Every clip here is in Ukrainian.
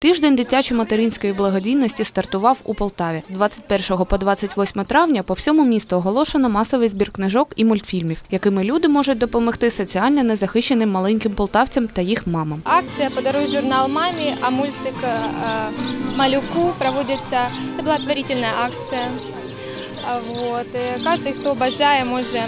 Тиждень дитячо-материнської благодійності стартував у Полтаві. З 21 по 28 травня по всьому місту оголошено масовий збір книжок і мультфільмів, якими люди можуть допомогти соціально незахищеним маленьким полтавцям та їх мамам. Акція Подаруй журнал мамі, а мультик е, малюку проводиться. Це благотворительна акція. А Вот. Кожен, хто бажає, може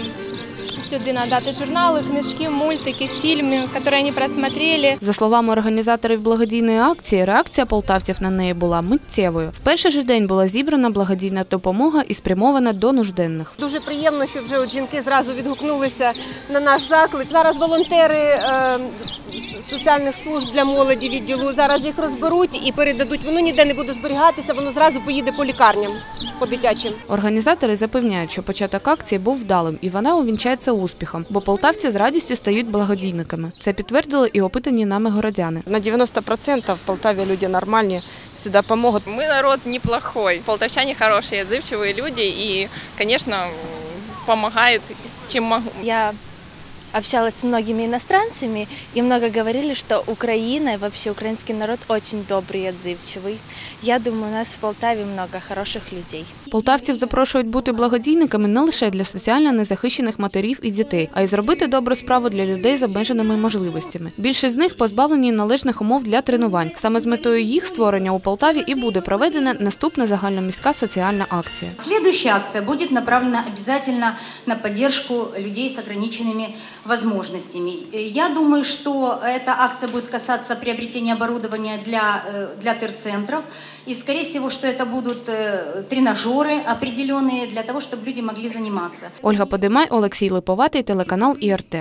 сюди надати журнали, книжки, мультики, фільми, які вони просмотрели. За словами організаторів благодійної акції, реакція полтавців на неї була миттєвою. В перший же день була зібрана благодійна допомога і спрямована до нужденних. Дуже приємно, що вже от жінки зразу відгукнулися на наш заклик. Зараз волонтери е, соціальних служб для молоді відділу зараз їх розберуть і передадуть. Воно ніде не буде зберігатися, воно зразу поїде по лікарням, по дитячим. Організатори запевняють, що початок акції був вдалим і вона увінчається успіхом, бо полтавці з радістю стають благодійниками. Це підтвердили і опитані нами городяни. На 90% в Полтаве люди нормальные, всегда помогут. Мы народ неплохой. Полтавчане хорошие, отзывчивые люди и, конечно, помогают, чем могу. Я общалась с многими иностранцами, и много говорили, что Украина и вообще украинский народ очень добрый и отзывчивый. Я думаю, у нас в Полтаве много хороших людей. Полтавців запрошують бути благодійниками не лише для соціально незахищених матерів і дітей, а й зробити добру справу для людей з обмеженими можливостями. Більшість з них позбавлені належних умов для тренувань. Саме з метою їх створення у Полтаві і буде проведена наступна загальноміська соціальна акція. Следующая акция будет направлена обязательно на поддержку людей с ограниченными возможностями. Э, Я думаю, что эта акция будет касаться приобретения оборудования для, э, для тыр-центров. И, скорее всего, что это будут э, тренажеры определенные для того, чтобы люди могли заниматься. Ольга Подимай, Олексій Липоватий, телеканал ІРТ.